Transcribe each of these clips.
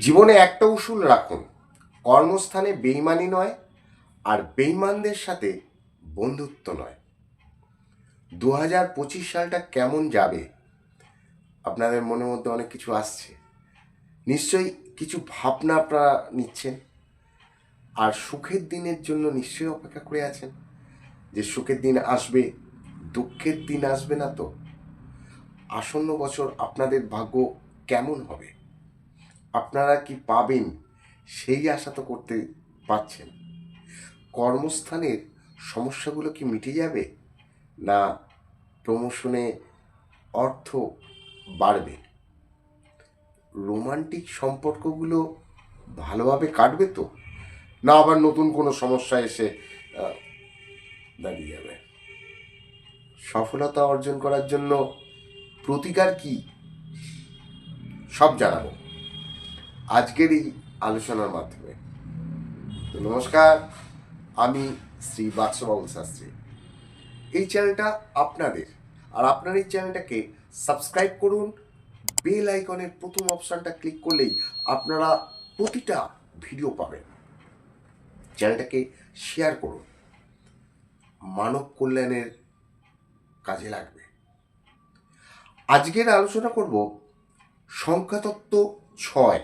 জীবনে একটা উসুল রাখুন। কর্মস্থানে বেইমানি নয়, আর বেইমানদের সাথে বন্ধুত্ব নয়। দু হাজার পঁচিশ সালটা কেমন যাবে? আপনাদের মনের মধ্যে অনেক কিছু আসছে। নিশ্চয়ই কিছু ভাবনা আপনারা নিচ্ছেন। আর সুখের দিনের জন্য নিশ্চয়ই অপেক্ষা করে আছেন। যে সুখের দিন আসবে, দুঃখের দিন আসবে না তো? আসন্ন বছর আপনাদের ভাগ্য কেমন হবে? আপনারা কি পাবেন সেই আশা তো করতে পারছেন। কর্মস্থানের সমস্যাগুলো কি মিটে যাবে? না প্রমোশনে অর্থ বাড়বে? রোমান্টিক সম্পর্কগুলো ভালোভাবে কাটবে তো? না আবার নতুন কোনো সমস্যা এসে দাঁড়িয়ে যাবে? সফলতা অর্জন করার জন্য প্রতিকার কি? সব জানাব। আজকের এই আলোচনার মাধ্যমে। তো নমস্কার, আমি শ্রী বাদশবাবু শাস্ত্রী। এই চ্যানেলটা আপনাদের, আর আপনার এই চ্যানেলটাকে সাবস্ক্রাইব করুন, বেল আইকনের প্রথম অপশানটা ক্লিক করলেই আপনারা প্রতিটা ভিডিও পাবেন। চ্যানেলটাকে শেয়ার করুন। মানব কল্যাণের কাজে লাগবে। আজকের আলোচনা করব সংখ্যাতত্ত্ব ছয়।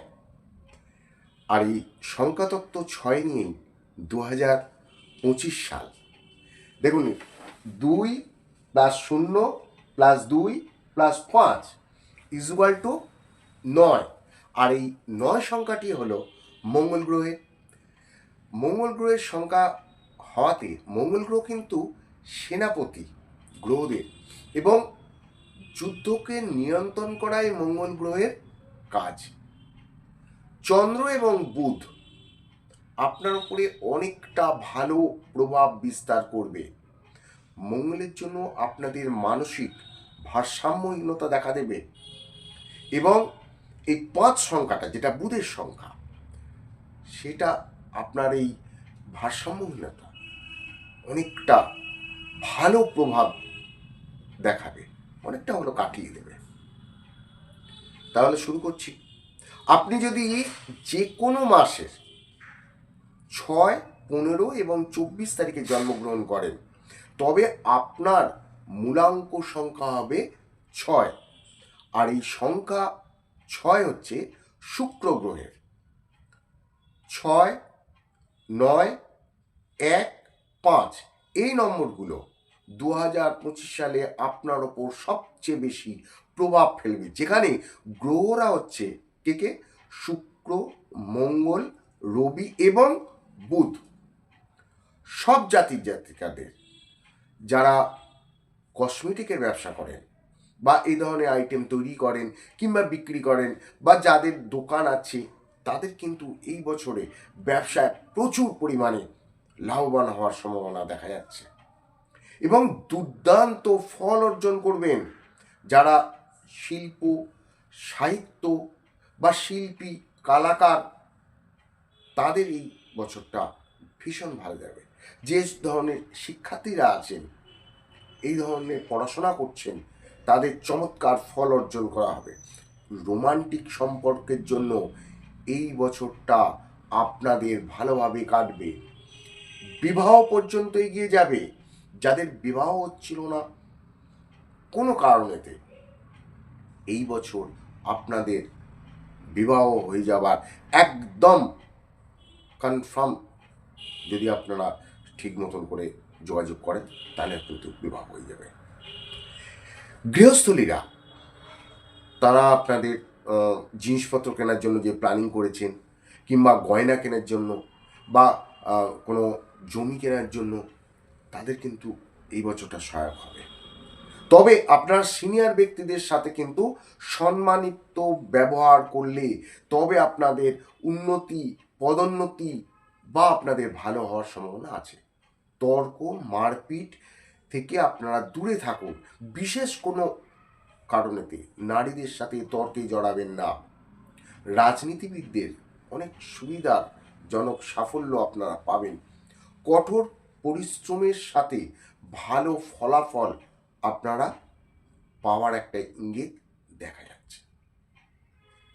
আর এই সংখ্যাতত্ত্ব ছয় নিয়েই দু হাজার পঁচিশ সাল। দেখুন, দুই প্লাস শূন্য প্লাস দুই প্লাস পাঁচ ইজুয়াল টু নয়। আর এই নয় সংখ্যাটি হলো মঙ্গল গ্রহে। মঙ্গল গ্রহের সংখ্যা হওয়াতে মঙ্গল গ্রহ কিন্তু সেনাপতি গ্রহদের এবং যুদ্ধকে নিয়ন্ত্রণ করাই মঙ্গল গ্রহের কাজ। চন্দ্র এবং বুধ আপনার উপরে অনেকটা ভালো প্রভাব বিস্তার করবে। মঙ্গলের জন্য আপনাদের মানসিক ভারসাম্যহীনতা দেখা দেবে এবং এই পাঁচ সংখ্যাটা, যেটা বুধের সংখ্যা, সেটা আপনার এই ভারসাম্যহীনতা অনেকটা ভালো প্রভাব দেখাবে, অনেকটা হলো কাটিয়ে দেবে। তাহলে শুরু করছি আপনি যদি যে কোনো মাসের ছয়, পনেরো এবং চব্বিশ তারিখে জন্মগ্রহণ করেন, তবে আপনার মূলাঙ্ক সংখ্যা হবে ছয়। আর এই সংখ্যা ছয় হচ্ছে শুক্র গ্রহের। ছয়, নয়, এক, পাঁচ, এই নম্বরগুলো দু হাজার পঁচিশ সালে আপনার ওপর সবচেয়ে বেশি প্রভাব ফেলবে। যেখানে গ্রহরা হচ্ছে কে কে শুক্র, মঙ্গল, রবি এবং বুধ। সব জাতির জাতিকাদের যারা কসমেটিকের ব্যবসা করেন বা এই ধরনের আইটেম তৈরি করেন কিংবা বিক্রি করেন বা যাদের দোকান আছে, তাদের কিন্তু এই বছরে ব্যবসায় প্রচুর পরিমাণে লাভবান হওয়ার সম্ভাবনা দেখা যাচ্ছে। এবং দুর্দান্ত ফল অর্জন করবেন যারা শিল্প, সাহিত্য বা শিল্পী, কালাকার, তাদের এই বছরটা ভীষণ ভালো যাবে। যে ধরনের শিক্ষার্থীরা আছেন, এই ধরনের পড়াশোনা করছেন, তাদের চমৎকার ফল অর্জন করা হবে। রোমান্টিক সম্পর্কের জন্য এই বছরটা আপনাদের ভালোভাবে কাটবে। বিবাহ পর্যন্ত এগিয়ে যাবে। যাদের বিবাহ হচ্ছিল না, কোনো কারণেতে এই বছর আপনাদের বিবাহ হয়ে যাবার একদম কনফার্ম যদি আপনারা ঠিক মতন করে যোগাযোগ করেন, তাহলে কিন্তু বিবাহ হয়ে যাবে। গৃহস্থলীরা, তারা আপনাদের জিনিসপত্র কেনার জন্য যে প্ল্যানিং করেছেন, কিংবা গয়না কেনার জন্য বা কোনো জমি কেনার জন্য, তাদের কিন্তু এই বছরটা সহায়ক হবে। তবে আপনার সিনিয়র ব্যক্তিদের সাথে কিন্তু সম্মানিত ব্যবহার করলে তবে আপনাদের উন্নতি, পদোন্নতি বা আপনাদের ভালো হওয়ার সম্ভাবনা আছে। তর্ক, মারপিট থেকে আপনারা দূরে থাকুন। বিশেষ কোনো কারণেতে নারীদের সাথে তর্কে জড়াবেন না। রাজনীতিবিদদের অনেক সুবিধাজনক সাফল্য আপনারা পাবেন। কঠোর পরিশ্রমের সাথে ভালো ফলাফল আপনারা পাওয়ার একটা ইঙ্গিত দেখা যাচ্ছে।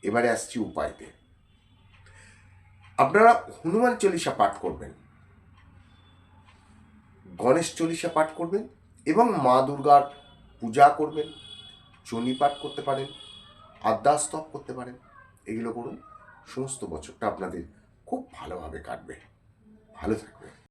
এবারে আসছি উপায়তে। আপনারা হনুমান চল্লিশা পাঠ করবেন। গণেশ চল্লিশা পাঠ করবেন এবং মা দুর্গার পূজা করবেন। চণ্ডী পাঠ করতে পারেন, আদ্যাস্তব করতে পারেন। এগুলো করুন, সমস্ত বছরটা আপনাদের খুব ভালোভাবে কাটবে। ভালো থাকবে